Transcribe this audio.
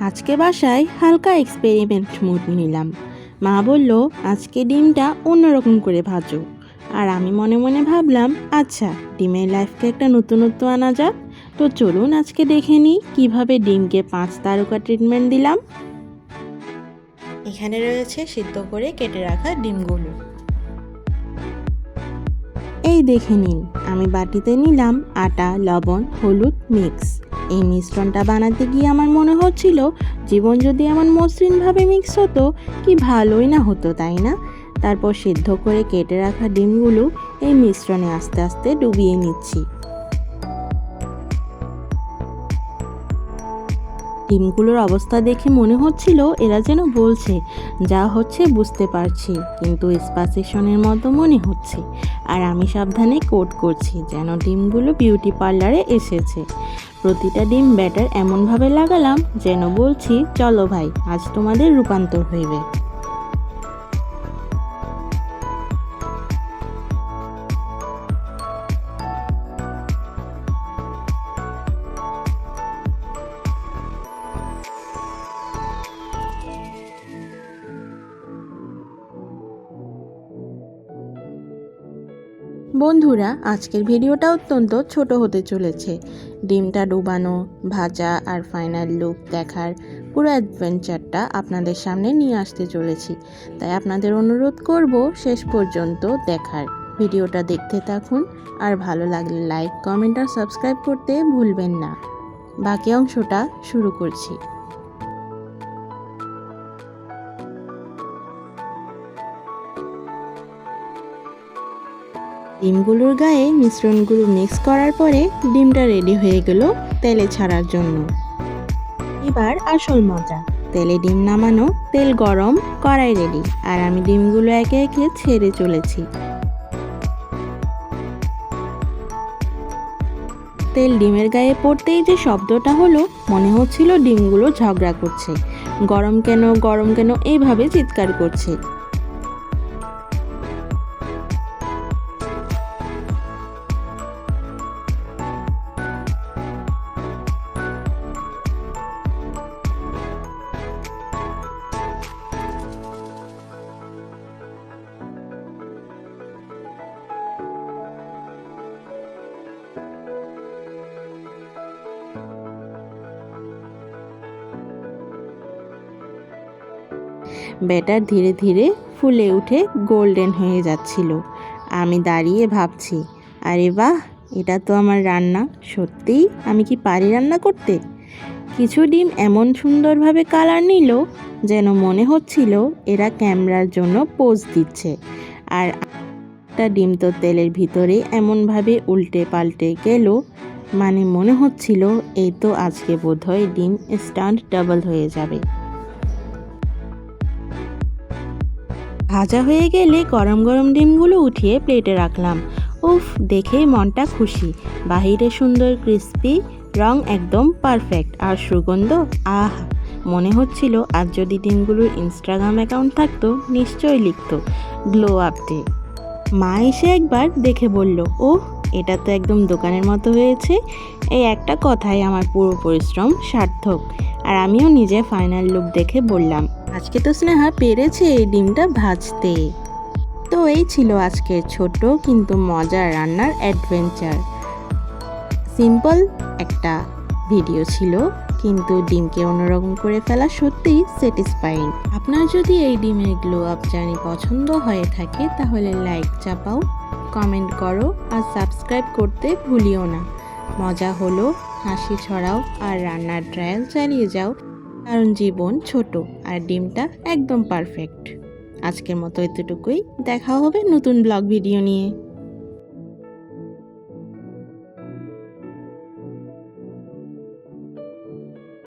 আজকে বাসায় হালকা এক্সপেরিমেন্ট মুড নিলাম। মা বলল, আজকে ডিমটা অন্যরকম করে ভাজো। আর আমি মনে মনে ভাবলাম আচ্ছা ডিমের লাইফকে একটা নতুনত্ব আনা যাক। তো চলুন আজকে দেখে নিই, কীভাবে ডিমকে পাঁচ তারকা ট্রিটমেন্ট দিলাম। এখানে রয়েছে সিদ্ধ করে কেটে রাখা ডিমগুলো। এই দেখে নিন। আমি বাটিতে নিলাম আটা, লবণ, হলুদ, মিক্স। এই মিশ্রণটা বানাতে গিয়ে আমার মনে হচ্ছিল, জীবন যদি এমন মসৃণভাবে মিক্স হতো, কি ভালোই না হতো, তাই না? তারপর সিদ্ধ করে কেটে রাখা ডিমগুলো এই মিশ্রণে আস্তে আস্তে ডুবিয়ে নিচ্ছি। ডিমগুলোর অবস্থা দেখে মনে হচ্ছিল এরা যেন বলছে, যা হচ্ছে বুঝতে পারছি, কিন্তু স্পাসেশনের মতো মনে হচ্ছে। আর আমি সাবধানে কোট করছি যেন ডিমগুলো বিউটি পার্লারে এসেছে। প্রতিটা ডিম ব্যাটার এমনভাবে লাগালাম যেন বলছি, চলো ভাই, আজ তোমাদের রূপান্তর হইবে। বন্ধুরা, আজকের ভিডিওটা অত্যন্ত ছোট হতে চলেছে। ডিমটা ডুবানো, ভাজা আর ফাইনাল লুক দেখার পুরো অ্যাডভেঞ্চারটা আপনাদের সামনে নিয়ে আসতে চলেছি। তাই আপনাদের অনুরোধ করব শেষ পর্যন্ত দেখার। ভিডিওটা দেখতে থাকুন আর ভালো লাগলে লাইক কমেন্ট আর সাবস্ক্রাইব করতে ভুলবেন না। বাকি অংশটা শুরু করছি। ডিমগুলোর গায়ে মিশ্রণগুলো মিক্স করার পরে ডিমটা রেডি হয়ে গেল তেলে ছাড়ার জন্য। এবার আসল মজা, তেলে ডিম নামানো, তেল গরম, কড়াই রেডি আর আমি ডিমগুলো একে একে ছেড়ে চলেছি। তেল ডিমের গায়ে পড়তেই যে শব্দটা হলো, মনে হচ্ছিল ডিমগুলো ঝগড়া করছে। গরম কেন গরম কেন এইভাবে চিৎকার করছে। ব্যাটার ধীরে ধীরে ফুলে উঠে গোল্ডেন হয়ে যাচ্ছিল। আমি দাঁড়িয়ে ভাবছি, আরে বাহ, এটা তো আমার রান্না। সত্যিই আমি কি পারি রান্না করতে? কিছু ডিম এমন সুন্দরভাবে কালার নিল যেন মনে হচ্ছিল এরা ক্যামেরার জন্য পোজ দিচ্ছে। আর একটা ডিম তো তেলের ভিতরে এমনভাবে উল্টে পাল্টে গেল মানে মনে হচ্ছিল এই তো আজকে বোধহয় ডিম স্টান্ট ডাবল হয়ে যাবে। ভাজা হয়ে গেলে গরম গরম ডিমগুলো উঠিয়ে প্লেটে রাখলাম। উফ, দেখেই মনটা খুশি। বাহিরে সুন্দর ক্রিস্পি, রং একদম পারফেক্ট। আর সুগন্ধ, আহ! মনে হচ্ছিল আর যদি ডিমগুলোর ইনস্টাগ্রাম অ্যাকাউন্ট থাকতো, নিশ্চয়ই লিখত। গ্লো আপ ডে মা এসে একবার দেখে বলল ও এটা তো একদম দোকানের মতো হয়েছে। এই একটা কথাই আমার পুরো পরিশ্রম, সার্থক। আর আমিও নিজে ফাইনাল লুক দেখে বললাম, আজকে তো স্নেহা পেরেছে এই ডিমটা ভাজতে। তো এই ছিল আজকের ছোট কিন্তু মজার রান্নার অ্যাডভেঞ্চার সিম্পল একটা ভিডিও ছিল, কিন্তু ডিমকে অন্যরকম করে ফেলা সত্যিই স্যাটিসফাইং আপনার যদি এই ডিমের গ্লো আপ জার্নি পছন্দ হয়ে থাকে, তাহলে লাইক চাপাও। কমেন্ট করো আর সাবস্ক্রাইব করতে ভুলিও না। মজা হলো, হাসি ছড়াও আর রান্নার ট্রায়াল চালিয়ে যাও, কারণ জীবন ছোট আর ডিমটা একদম পারফেক্ট আজকের মতো এতটুকুই, দেখা হবে নতুন ব্লগ ভিডিও নিয়ে।